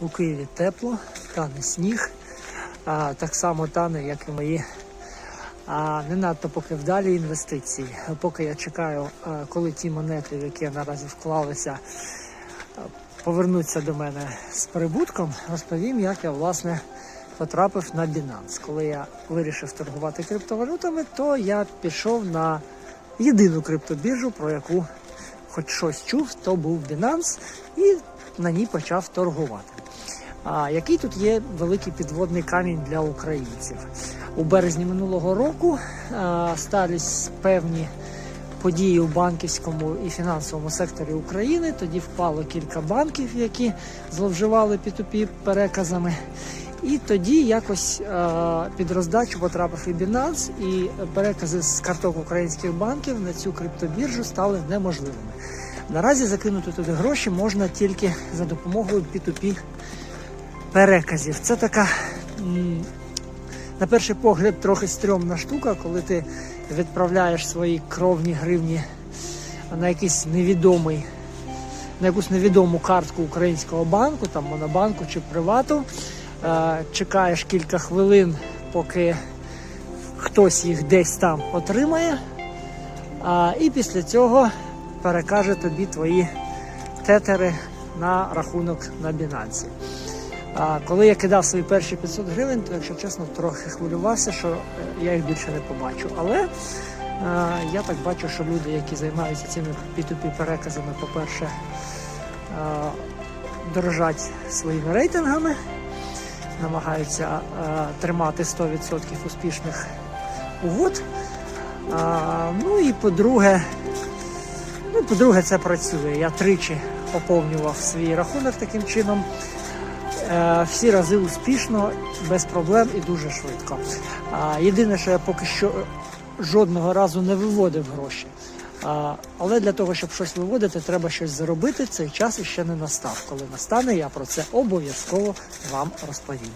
У Києві тепло, тане сніг, а, так само тане, як і мої а, не надто поки вдалі інвестиції. Поки я чекаю, коли ті монети, в які я наразі вклалися, повернуться до мене з прибутком, розповім, як я власне потрапив на Binance. Коли я вирішив торгувати криптовалютами, то я пішов на єдину криптобіржу, про яку хоч щось чув, то був Binance, і на ній почав торгувати. А який тут є великий підводний камінь для українців? У березні минулого року а, стались певні події у банківському і фінансовому секторі України. Тоді впало кілька банків, які зловживали P2P переказами. І тоді якось е, під роздачу потрапив і Binance, і перекази з карток українських банків на цю криптобіржу стали неможливими. Наразі закинути туди гроші можна тільки за допомогою P2P переказів. Це така, на перший погляд, трохи стрьомна штука, коли ти відправляєш свої кровні гривні на якийсь невідомий, на якусь невідому картку українського банку, там монобанку чи привату. Е, Чекаєш кілька хвилин, поки хтось їх десь там отримає. І після цього перекаже тобі твої тетери на рахунок на Binance. А коли я кидав свої перші 500 гривень, то, якщо чесно, трохи хвилювався, що е, я їх більше не побачу. Але е, я так бачу, що люди, які займаються цими P2P переказами, по-перше, е, дорожать своїми рейтингами, намагаються е, тримати 100% успішних угод. А, ну і по-друге, ну, по-друге, це працює. Я тричі поповнював свій рахунок таким чином. Е, всі рази успішно, без проблем і дуже швидко. Єдине, що я поки що жодного разу не виводив гроші. Але для того, щоб щось виводити, треба щось заробити. Цей час іще не настав. Коли настане, я про це обов'язково вам розповім.